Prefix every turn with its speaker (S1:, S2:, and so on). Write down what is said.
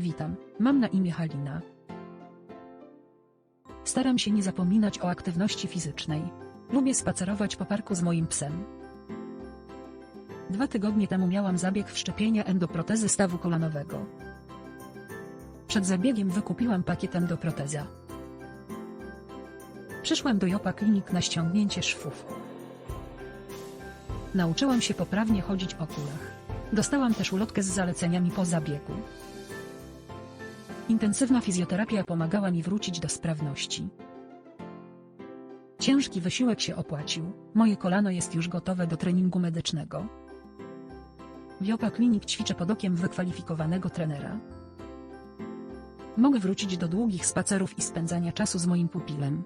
S1: Witam, mam na imię Halina. Staram się nie zapominać o aktywności fizycznej. Lubię spacerować po parku z moim psem. Dwa tygodnie temu miałam zabieg wszczepienia endoprotezy stawu kolanowego. Przed zabiegiem wykupiłam pakiet endoproteza. Przyszłam do Jopa Klinik na ściągnięcie szwów. Nauczyłam się poprawnie chodzić po kulach. Dostałam też ulotkę z zaleceniami po zabiegu. Intensywna fizjoterapia pomagała mi wrócić do sprawności. Ciężki wysiłek się opłacił, moje kolano jest już gotowe do treningu medycznego. W Jopa Klinik ćwiczę pod okiem wykwalifikowanego trenera. Mogę wrócić do długich spacerów i spędzania czasu z moim pupilem.